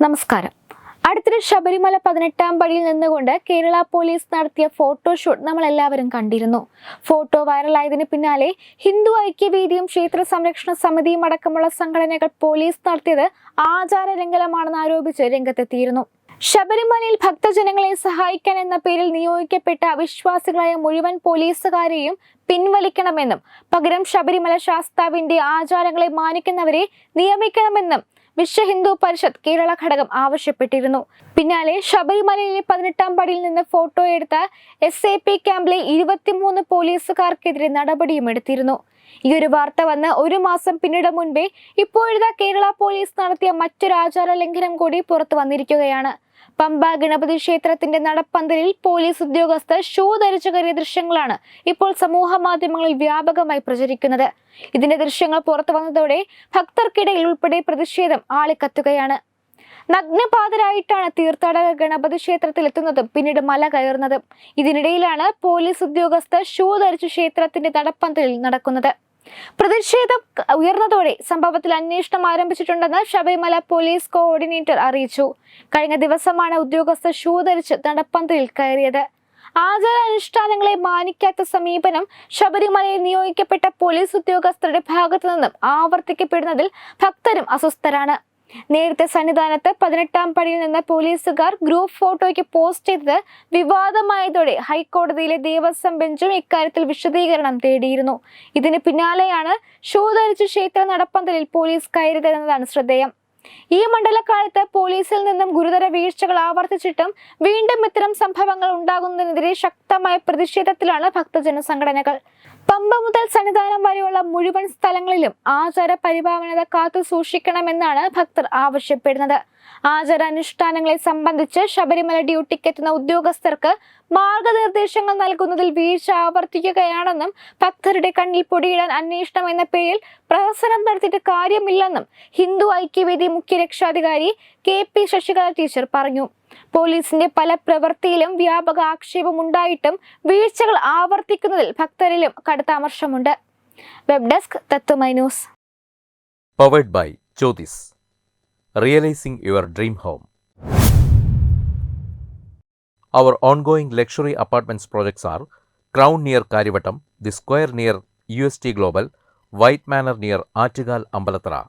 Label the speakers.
Speaker 1: നമസ്കാരം. അടുത്തിടെ ശബരിമല പതിനെട്ടാം പടിയിൽ നിന്നുകൊണ്ട് കേരള പോലീസ് നടത്തിയ ഫോട്ടോഷൂട്ട് നമ്മൾ എല്ലാവരും കണ്ടിരുന്നു. ഫോട്ടോ വൈറലായതിനു പിന്നാലെ ഹിന്ദു ഐക്യവേദിയും ക്ഷേത്ര സംരക്ഷണ സമിതിയും അടക്കമുള്ള സംഘടനകൾ പോലീസ് നടത്തിയത് ആചാര ലംഘനമാണെന്ന് ആരോപിച്ച് രംഗത്തെത്തിയിരുന്നു. ശബരിമലയിൽ ഭക്തജനങ്ങളെ സഹായിക്കാൻ എന്ന പേരിൽ നിയോഗിക്കപ്പെട്ട അവിശ്വാസികളായ മുഴുവൻ പോലീസുകാരെയും പിൻവലിക്കണമെന്നും പകരം ശബരിമല ശാസ്താവിന്റെ ആചാരങ്ങളെ മാനിക്കുന്നവരെ നിയമിക്കണമെന്നും വിശ്വ ഹിന്ദു പരിഷത്ത് കേരള ഘടകം ആവശ്യപ്പെട്ടിരുന്നു. പിന്നാലെ ശബരിമലയിലെ പതിനെട്ടാം പടിയിൽ നിന്ന് ഫോട്ടോ എടുത്ത എസ് എ പി ക്യാമ്പിലെ ഇരുപത്തിമൂന്ന് പോലീസുകാർക്കെതിരെ നടപടിയും എടുത്തിരുന്നു. ഈ ഒരു വാർത്ത വന്ന് ഒരു മാസം പിന്നിട മുൻപേ ഇപ്പോഴത്തെ കേരള പോലീസ് നടത്തിയ മറ്റൊരു ആചാര ലംഘനം കൂടി പുറത്തു വന്നിരിക്കുകയാണ്. പമ്പ ഗണപതി ക്ഷേത്രത്തിന്റെ നടപ്പന്തലിൽ പോലീസ് ഉദ്യോഗസ്ഥർ ഷൂ ധരിച്ചു കയറിയ ദൃശ്യങ്ങളാണ് ഇപ്പോൾ സമൂഹ മാധ്യമങ്ങളിൽ വ്യാപകമായി പ്രചരിക്കുന്നത്. ഇതിന്റെ ദൃശ്യങ്ങൾ പുറത്തു വന്നതോടെ ഭക്തർക്കിടയിൽ ഉൾപ്പെടെ പ്രതിഷേധം ആളിക്കത്തുകയാണ്. നഗ്നപാതരായിട്ടാണ് തീർത്ഥാടക ഗണപതി ക്ഷേത്രത്തിൽ എത്തുന്നതും പിന്നീട് മല കയറുന്നതും. ഇതിനിടയിലാണ് പോലീസ് ഉദ്യോഗസ്ഥർ ഷൂ ധരിച്ച് ക്ഷേത്രത്തിന്റെ നടപ്പന്തലിൽ നടക്കുന്നത്. പ്രതിഷേധം ഉയർന്നതോടെ സംഭവത്തിൽ അന്വേഷണം ആരംഭിച്ചിട്ടുണ്ടെന്ന് ശബരിമല പോലീസ് കോർഡിനേറ്റർ അറിയിച്ചു. കഴിഞ്ഞ ദിവസമാണ് ഉദ്യോഗസ്ഥർ ഷൂ ധരിച്ച് നടപ്പന്തലിൽ കയറിയത്. ആചാരാനുഷ്ഠാനങ്ങളെ മാനിക്കാത്ത സമീപനം ശബരിമലയിൽ നിയോഗിക്കപ്പെട്ട പോലീസ് ഉദ്യോഗസ്ഥരുടെ ഭാഗത്തു നിന്നും ആവർത്തിക്കപ്പെടുന്നതിൽ ഭക്തരും അസ്വസ്ഥരാണ്. നേരത്തെ സന്നിധാനത്ത് പതിനെട്ടാം പടിയിൽ നിന്ന് പോലീസുകാർ ഗ്രൂപ്പ് ഫോട്ടോയ്ക്ക് പോസ്റ്റ് ചെയ്തത് വിവാദമായതോടെ ഹൈക്കോടതിയിലെ ദേവസ്വം ബെഞ്ചും ഇക്കാര്യത്തിൽ വിശദീകരണം തേടിയിരുന്നു. ഇതിന് പിന്നാലെയാണ് ഷൂ ധരിച്ച് ക്ഷേത്ര നടപ്പന്തലിൽ പോലീസ് കയറിയതെന്നതാണ് ശ്രദ്ധേയം. ഈ മണ്ഡലക്കാലത്ത് പോലീസിൽ നിന്നും ഗുരുതര വീഴ്ചകൾ ആവർത്തിച്ചിട്ടും വീണ്ടും ഇത്തരം സംഭവങ്ങൾ ഉണ്ടാകുന്നതിനെതിരെ ശക്തമായ പ്രതിഷേധത്തിലാണ് ഭക്തജന സംഘടനകൾ പമ്പ മുതൽ സന്നിധാനം വരെയുള്ള മുഴുവൻ സ്ഥലങ്ങളിലും ആചാര പരിപാവനത കാത്തു സൂക്ഷിക്കണമെന്നാണ് ഭക്തർ ആവശ്യപ്പെടുന്നത്. ആചാരാനുഷ്ഠാനങ്ങളെ സംബന്ധിച്ച് ശബരിമല ഡ്യൂട്ടിക്ക് എത്തുന്ന ഉദ്യോഗസ്ഥർക്ക് മാർഗനിർദ്ദേശങ്ങൾ നൽകുന്നതിൽ വീഴ്ച ആവർത്തിക്കുകയാണെന്നും ഭക്തരുടെ കണ്ണിൽ പൊടിയിടാൻ അന്വേഷണം എന്ന പേരിൽ പ്രഹസനം നടത്തിയിട്ട് കാര്യമില്ലെന്നും ഹിന്ദു ഐക്യവേദി മുഖ്യ രക്ഷാധികാരി കെ പി ശശികല ടീച്ചർ പറഞ്ഞു. പോലീസിന്റെ പല പ്രവൃത്തിയിലും വ്യാപക ആക്ഷേപമുണ്ടായിട്ടും വീഴ്ചകൾ ആവർത്തിക്കുന്നതിൽ ഭക്തരിലും കടുത്ത അമർഷമുണ്ട് web desk Tatwamayi news
Speaker 2: powered by Jyothis realising your dream home Our ongoing luxury apartments projects are Crown near Karivattam, The Square near UST Global, White Manor near Attigal Ambalatra,